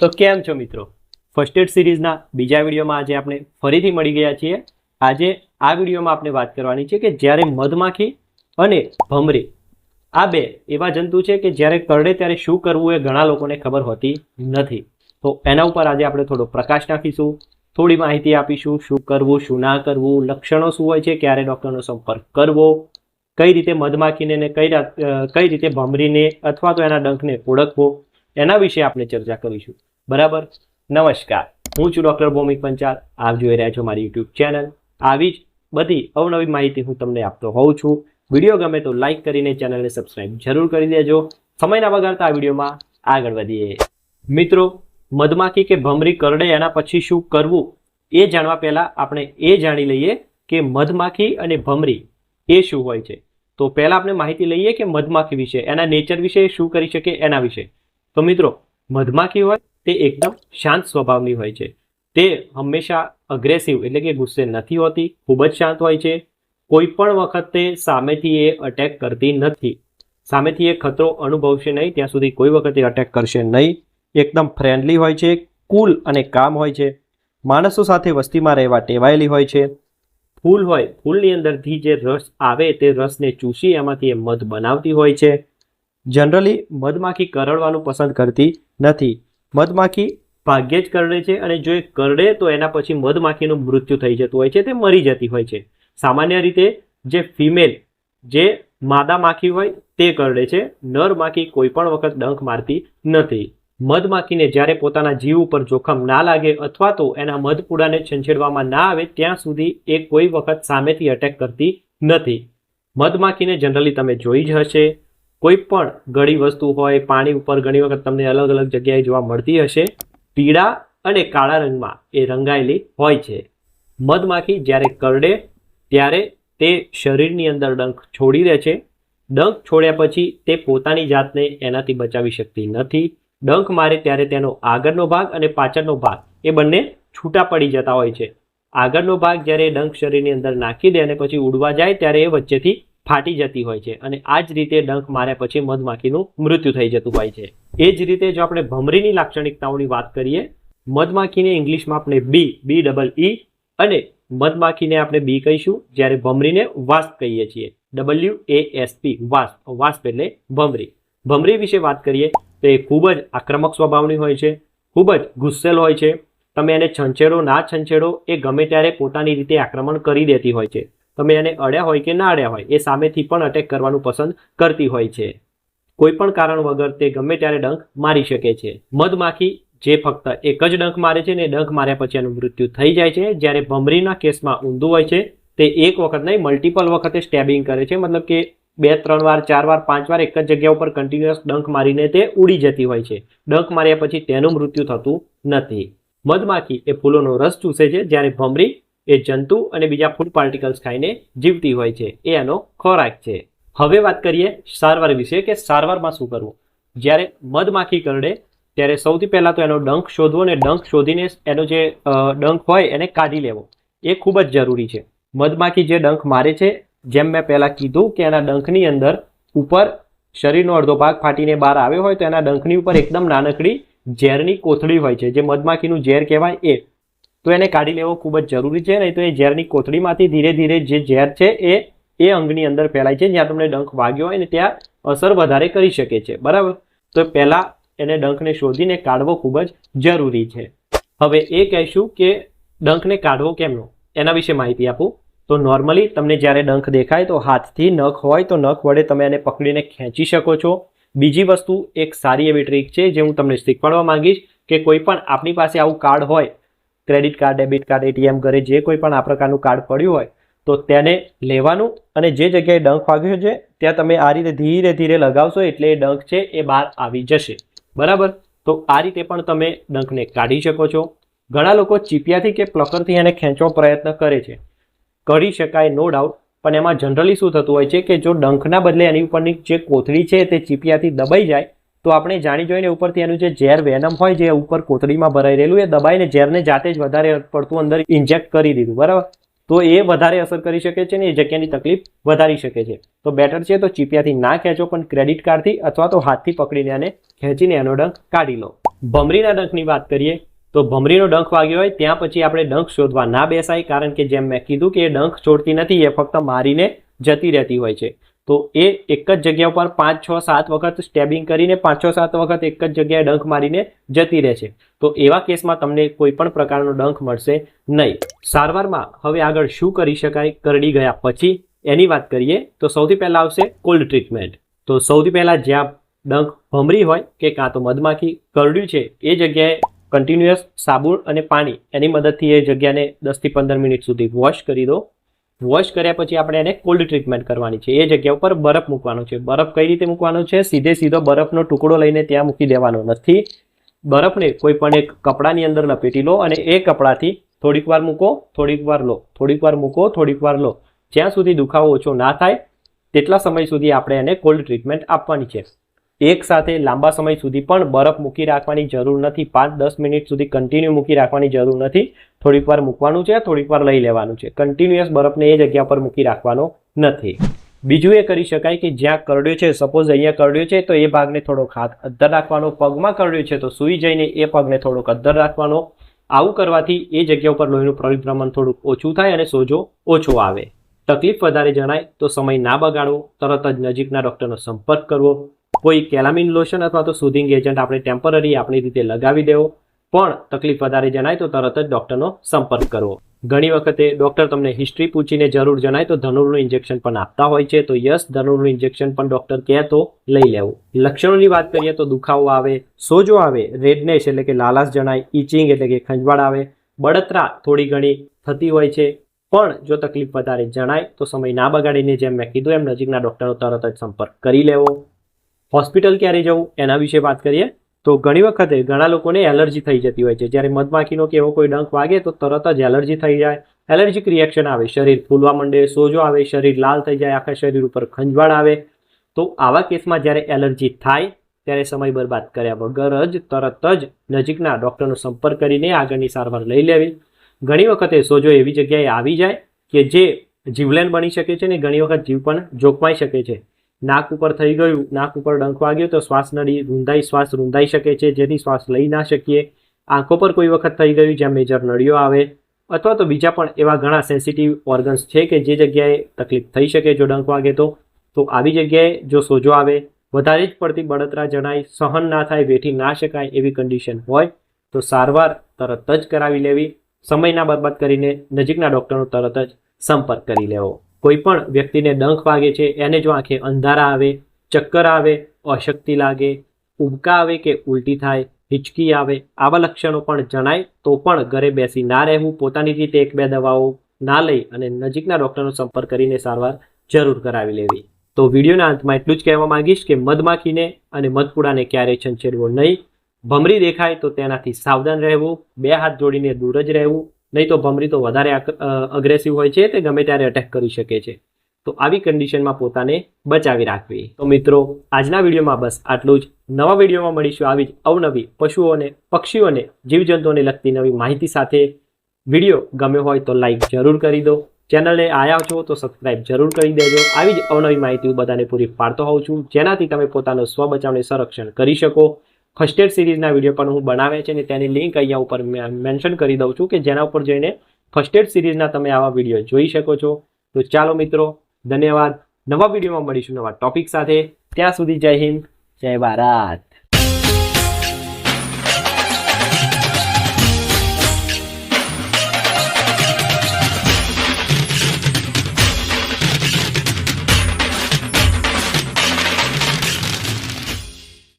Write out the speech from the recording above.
તો કેમ છો મિત્રો? ફર્સ્ટ એડ સિરીઝના બીજા વિડીયોમાં આજે આપણે ફરીથી મળી ગયા છીએ. આજે આ વિડીયોમાં આપણે વાત કરવાની છે કે જ્યારે મધમાખી અને ભમરી, આ બે એવા જંતુ છે કે જ્યારે કરડે ત્યારે શું કરવું એ ઘણા લોકોને ખબર હોતી નથી. તો એના ઉપર આજે આપણે થોડો પ્રકાશ નાખીશું, થોડી માહિતી આપીશું, શું કરવું, શું ના કરવું, લક્ષણો શું હોય છે, ક્યારે ડૉક્ટરનો સંપર્ક કરવો, કઈ રીતે મધમાખીને ને કઈ કઈ રીતે ભમરીને અથવા તો એના ડંખને ઓળખવો, એના વિશે આપણે ચર્ચા કરીશું. બરાબર? નમસ્કાર. હું છું ડૉક્ટર ભૌમિક પંચાલ. આપ જોઈ રહ્યા છો મારી યુટ્યુબ ચેનલ. આવી જ બધી અવનવી માહિતી હું તમને આપતો હોઉં છું. વીડિયો ગમે તો લાઈક કરીને ચેનલને સબસ્ક્રાઇબ જરૂર કરી દેજો. સમયના બગાડતા આ વિડીયોમાં આગળ વધીએ. મિત્રો, મધમાખી કે ભમરી કરડે એના પછી શું કરવું? એ જાણવા પહેલાં આપણે એ જાણી લઈએ કે મધમાખી અને ભમરી એ શું હોય છે. તો પહેલાં આપણે માહિતી લઈએ કે મધમાખી વિશે, એના નેચર વિશે શું કરી શકે, એના વિશે. તો મિત્રો, મધમાખી હોય તે એકદમ શાંત સ્વભાવની હોય છે. તે હંમેશા અગ્રેસિવ એટલે કે ગુસ્સે નથી હોતી, ખૂબ જ શાંત હોય છે. કોઈ પણ વખતે સામેથી એ અટેક કરતી નથી. સામેથી એ ખતરો અનુભવશે નહીં, ત્યાં સુધી કોઈ વખતે અટેક કરશે નહીં. એકદમ ફ્રેન્ડલી હોય છે કુલ અને કામ હોય છે. માણસો સાથે વસ્તીમાં રહેવા ટેવાયેલી હોય છે. ફૂલ હોય, ફૂલની અંદરથી જે રસ આવે તે રસને ચૂસી એમાંથી એ મધ બનાવતી હોય છે. જનરલી મધમાખી કરડવાનું પસંદ કરતી નથી. મધમાખી ભાગ્યે જ કરડે છે અને જો એ કરડે તો એના પછી મધમાખીનું મૃત્યુ થઈ જતું હોય છે, તે મરી જતી હોય છે. સામાન્ય રીતે જે ફિમેલ, જે માદા માખી હોય, તે કરડે છે. નર માખી કોઈ પણ વખત ડંખ મારતી નથી. મધમાખીને જ્યારે પોતાના જીવ ઉપર જોખમ ના લાગે અથવા તો એના મધપુડાને છંછેડવામાં ના આવે, ત્યાં સુધી એ કોઈ વખત સામેથી અટેક કરતી નથી. મધમાખીને જનરલી તમે જોઈ જ હશે. કોઈ પણ ઘણી વસ્તુ હોય, પાણી ઉપર ઘણી વખત તમને અલગ અલગ જગ્યાએ જોવા મળતી હશે. પીળા અને કાળા રંગમાં એ રંગાયેલી હોય છે. મધમાખી જ્યારે કરડે, ત્યારે તે શરીરની અંદર ડંખ છોડી દે છે. ડંખ છોડ્યા પછી તે પોતાની જાતને એનાથી બચાવી શકતી નથી. ડંખ મારે ત્યારે તેનો આગળનો ભાગ અને પાછળનો ભાગ એ બંને છૂટા પડી જતા હોય છે. આગળનો ભાગ જ્યારે ડંખ શરીરની અંદર નાખી દે અને પછી ઉડવા જાય, ત્યારે એ વચ્ચેથી ફાટી જતી હોય છે અને આ જ રીતે ડંખ માર્યા પછી મધમાખીનું મૃત્યુ થઈ જતું હોય છે. એ જ રીતે જો આપણે ભમરીની લાક્ષણિકતાઓની વાત કરીએ, મધમાખીને ઇંગ્લિશમાં આપણે બી બી ડબલ ઈ અને મધમાખીને આપણે બી કહીશું જ્યારે ભમરીને વાસ્પ કહીએ છીએ. ડબલ્યુ એ એસ પી વાસ્પ વાસ્પ એટલે ભમરી. ભમરી વિશે વાત કરીએ તો એ ખૂબ જ આક્રમક સ્વભાવની હોય છે, ખૂબ જ ગુસ્સેલ હોય છે. તમે એને છંછેડો, ના છંછેડો એ ગમે ત્યારે પોતાની રીતે આક્રમણ કરી દેતી હોય છે. તમે એને અડ્યા હોય કે ના અડ્યા હોય, એ સામેથી પણ અટેક કરવાનું પસંદ કરતી હોય છે. કોઈ પણ કારણ વગર તે ગમે ત્યારે ડંખ મારી શકે છે. મધમાખી જે ફક્ત એક જ ડંખ મારે છે ને ડંખ માર્યા પછી એનું મૃત્યુ થઈ જાય છે. જ્યારે ભમરીના કેસમાં ઊંધું હોય છે, તે એક વખત નહીં મલ્ટિપલ વખતે સ્ટેબિંગ કરે છે. મતલબ કે બે, ત્રણ વાર, ચાર વાર, પાંચ વાર એક જ જગ્યા ઉપર કન્ટિન્યુઅસ ડંખ મારીને તે ઉડી જતી હોય છે. ડંખ માર્યા પછી તેનું મૃત્યુ થતું નથી. મધમાખી એ ફૂલોનો રસ ચૂસે છે. જ્યારે ભમરી એ જંતુ અને બીજા ફૂડ પાર્ટિકલ્સ ખાઈને જીવતી હોય છે. એ એનો ખોરાક છે. હવે વાત કરીએ સારવાર વિશે કે સારવારમાં શું કરવું? જ્યારે મધમાખી કરડે, ત્યારે સૌથી પહેલાં તો એનો ડંખ શોધવો અને ડંખ શોધીને એનો જે ડંખ હોય એને કાઢી લેવો. એ ખૂબ જ જરૂરી છે. મધમાખી જે ડંખ મારે છે, જેમ મેં પહેલાં કીધું કે એના ડંખની અંદર ઉપર શરીરનો અડધો ભાગ ફાટીને બહાર આવ્યો હોય તો એના ડંખની ઉપર એકદમ નાનકડી ઝેરની કોથળી હોય છે. જે મધમાખીનું ઝેર કહેવાય એ. તો એને કાઢી લેવો ખૂબ જ જરૂરી છે, નહીં તો એ ઝેરની કોથળીમાંથી ધીરે ધીરે જે ઝેર છે એ એ અંગની અંદર ફેલાય છે, જ્યાં તમને ડંખ વાગ્યો હોય ને ત્યાં અસર વધારે કરી શકે છે, બરાબર? તો પહેલાં એને ડંખને શોધીને કાઢવો ખૂબ જ જરૂરી છે. હવે એ કહીશું કે ડંખને કાઢવો કેમનો એના વિશે માહિતી આપું. તો નોર્મલી તમને જ્યારે ડંખ દેખાય તો હાથથી નખ હોય તો નખ વડે તમે એને પકડીને ખેંચી શકો છો. બીજી વસ્તુ એક સારી એવી ટ્રીક છે જે હું તમને શીખવાડવા માંગીશ કે કોઈ પણ આપણી પાસે આવું કાર્ડ હોય credit card, debit card, ATM ઘરે જે કોઈ પણ આ પ્રકારનું કાર્ડ પડ્યું હોય, તો તેને લેવાનું અને જે જગ્યાએ ડંખ વાગ્યો છે, ત્યાં તમે આ રીતે ધીરે ધીરે લગાવશો એટલે એ ડંખ છે એ બહાર આવી જશે. બરાબર? તો આ રીતે પણ તમે ડંખને કાઢી શકો છો. ઘણા લોકો ચીપિયાથી કે પ્લકરથી એને ખેંચવા પ્રયત્ન કરે છે. કરી શકાય નો ડાઉટ પણ એમાં જનરલી શું થતું હોય છે કે જો ડંખના બદલે એની ઉપરની જે કોથળી છે તે ચીપિયાથી દબાઈ જાય તો આપણે જાણી જોઈને ઉપરથી એનું જે ઝેર વેનમ હોય જે ઉપર કોથળીમાં ભરાઈ રહેલું, એ દબાઈને ઝેરને જાતે જ વધારે પડતું અંદર ઇન્જેક્ટ કરી દીધું, બરાબર? તો એ વધારે અસર કરી શકે છે ને, એ જગ્યાની તકલીફ વધારી શકે છે. તો બેટર છે તો ચીપિયાથી ના ખેંચો, પણ ક્રેડિટ કાર્ડથી અથવા તો હાથથી પકડીને આને ખેંચીને એનો ડંખ કાઢી લો. ભમરીના ડંખની વાત કરીએ, તો ભમરીનો ડંખ વાગ્યો હોય, ત્યાં પછી આપણે ડંખ શોધવા ના બેસાય, કારણ કે જેમ મેં કીધું કે એ ડંખ છોડતી નથી, એ ફક્ત મારીને જતી રહેતી હોય છે. તો એ એક જ જગ્યા ઉપર પાંચ, છ, સાત વખત સ્ટેબિંગ કરીને પાંચ, છ, સાત વખત એક જ જગ્યાએ ડંખ મારીને જતી રહે છે. તો એવા કેસમાં તમને કોઈ પણ પ્રકારનો ડંખ મળશે નહીં. સારવારમાં હવે આગળ શું કરી શકાય, કરડી ગયા પછી એની વાત કરીએ તો સૌથી પહેલાં આવશે કોલ્ડ ટ્રીટમેન્ટ તો સૌથી પહેલાં જ્યાં ડંખ ભમરી હોય કે કાં તો મધમાખી, કરડ્યું છે, એ જગ્યાએ કન્ટિન્યુઅસ સાબુ અને પાણી એની મદદથી એ જગ્યાને દસથી પંદર મિનિટ સુધી વોશ કરી દો. વોશ કર્યા પછી આપણે એને કોલ્ડ ટ્રીટમેન્ટ કરવાની છે. એ જગ્યા ઉપર બરફ મૂકવાનો છે. બરફ કઈ રીતે મૂકવાનો છે? સીધે સીધો બરફનો ટુકડો લઈને ત્યાં મૂકી દેવાનો નથી. બરફને કોઈ પણ એક કપડાની અંદર લપેટી લો અને એ કપડાથી થોડીક વાર મૂકો, થોડીક વાર લો, થોડીક વાર મૂકો, થોડીક વાર લો. જ્યાં સુધી દુખાવો ઓછો ના થાય, તેટલા સમય સુધી આપણે એને કોલ્ડ ટ્રીટમેન્ટ આપવાની છે. એક સાથે લાંબા સમય સુધી પણ બરફ મૂકી રાખવાની જરૂર નથી. પાંચ, દસ મિનિટ સુધી કન્ટિન્યુ મૂકી રાખવાની જરૂર નથી. થોડીક વાર મૂકવાનું છે, થોડીક વાર લઈ લેવાનું છે. કન્ટિન્યુઅસ બરફને એ જગ્યા પર મૂકી રાખવાનો નથી. બીજું એ કરી શકાય કે જ્યાં કરડ્યો છે સપોઝ અહીંયા કરડ્યો છે, તો એ ભાગને થોડોક હાથ અદ્ધર રાખવાનો. પગમાં કરડ્યો છે, તો સૂઈ જઈને એ પગને થોડોક અદ્ધર રાખવાનો. આવું કરવાથી એ જગ્યા ઉપર લોહીનું પરિભ્રમણ થોડુંક ઓછું થાય અને સોજો ઓછો આવે. તકલીફ વધારે જણાય તો સમય ના બગાડવો. તરત જ નજીકના ડૉક્ટરનો સંપર્ક કરવો. કોઈ કેલામિન લોશન અથવા તો સુધિંગ એજન્ટ આપણે ટેમ્પરરી આપણી રીતે લગાવી દેવો. પણ તકલીફ વધારે જણાય તો તરત જ ડૉક્ટરનો સંપર્ક કરવો. ઘણી વખતે ડૉક્ટર તમને હિસ્ટ્રી પૂછીને જરૂર જણાય તો ધનુરનું ઇન્જેક્શન પણ આપતા હોય છે. તો યસ, ધનુરનું ઇન્જેક્શન પણ ડૉક્ટર કહે તો લઈ લેવું. લક્ષણોની વાત કરીએ તો દુખાવો આવે, સોજો આવે રેડનેસ એટલે કે લાલાશ જણાય ઇચિંગ એટલે કે ખંજવાળ આવે, બળતરા થોડી ઘણી થતી હોય છે. પણ જો તકલીફ વધારે જણાય તો સમય ના બગાડીને જેમ મેં કીધું એમ નજીકના ડૉક્ટરનો તરત જ સંપર્ક કરી લેવો. હોસ્પિટલ ક્યારે જવું, એના વિશે વાત કરીએ, તો ઘણી વખતે ઘણા લોકોને એલર્જી થઈ જતી હોય છે. જ્યારે મધમાખીનો કે એવો કોઈ ડંખ વાગે, તો તરત જ એલર્જી થઈ જાય, એલર્જીક રિએક્શન આવે, શરીર ફૂલવા માંડે, સોજો આવે, શરીર લાલ થઈ જાય, આખા શરીર ઉપર ખંજવાળ આવે. તો આવા કેસમાં જ્યારે એલર્જી થાય, ત્યારે સમય બરબાદ કર્યા વગર જ તરત જ નજીકના ડૉક્ટરનો સંપર્ક કરીને આગળની સારવાર લઈ લેવી. ઘણી વખતે સોજો એવી જગ્યાએ આવી જાય કે જે જીવલેણ બની શકે છે ને ઘણી વખત જીવ પણ જોખમાઈ શકે છે. નાક ઉપર થઈ ગયું, નાક ઉપર ડંખ વાગ્યો તો શ્વાસ નળી રૂંધાઈ, શ્વાસ રૂંધાઈ શકે છે, જેથી શ્વાસ લઈ ના શકીએ. આંખો પર કોઈ વખત થઈ ગયું જ્યાં મેજર નળીઓ આવે, અથવા તો બીજા પણ એવા ઘણા સેન્સિટિવ ઓર્ગન્સ છે કે જે જગ્યાએ તકલીફ થઈ શકે જો ડંખ વાગે તો. તો આવી જગ્યાએ જો સોજો આવે, વધારે જ પડતી બળતરા જણાય, સહન ના થાય, વેઠી ના શકાય એવી કન્ડિશન હોય, તો સારવાર તરત જ કરાવી લેવી. સમય ના બરબાદ કરીને નજીકના ડૉક્ટરનો તરત જ સંપર્ક કરી લેવો. કોઈ પણ વ્યક્તિને ડંખ વાગે છે, એને જો આંખે અંધારા આવે, ચક્કર આવે, અશક્તિ લાગે, ઉબકા આવે કે ઉલટી થાય, હિચકી આવે, આવા લક્ષણો પણ જણાય, તો પણ ઘરે બેસી ના રહેવું, પોતાની રીતે એક બે દવાઓ ના લઈ અને નજીકના ડૉક્ટરનો સંપર્ક કરીને સારવાર જરૂર કરાવી લેવી. તો વિડીયોના અંતમાં એટલું જ કહેવા માંગીશ કે મધમાખીને અને મધપુડાને ક્યારેય છંછેડવો નહીં. ભમરી દેખાય તો તેનાથી સાવધાન રહેવું, બે હાથ જોડીને દૂર જ રહેવું નહીં તો ભમરી તો વધારે અગ્રેસિવ હોય છે તે ગમે ત્યારે અટેક કરી શકે છે. તો આવી કન્ડિશનમાં પોતાને બચાવી રાખવી. તો મિત્રો, આજના વિડીયોમાં બસ આટલું જ. નવા વિડીયોમાં મળીશું આવી જ અવનવી પશુઓને, પક્ષીઓને, જીવજંતુઓને લગતી નવી માહિતી સાથે. વીડિયો ગમ્યો હોય તો લાઈક જરૂર કરી દો. ચેનલને આયા છો તો સબસ્ક્રાઇબ જરૂર કરી દેજો. આવી જ અવનવી માહિતી હું બધાને પૂરી પાડતો હોઉં છું. જેનાથી તમે પોતાનો સ્વ બચાવને સંરક્ષણ કરી શકો. ફર્સ્ટ એડ સિરીઝના વીડિયો પણ હું બનાવે છે અને તેની લિંક અહીંયા ઉપર મેન્શન કરી દઉં છું કે જેના ઉપર જઈને ફર્સ્ટ એડ સિરીઝના તમે આવા વીડિયો જોઈ શકો છો. તો ચાલો મિત્રો, ધન્યવાદ. નવા વિડીયોમાં મળીશું નવા ટોપિક સાથે. ત્યાં સુધી જય હિન્દ, જય ભારત.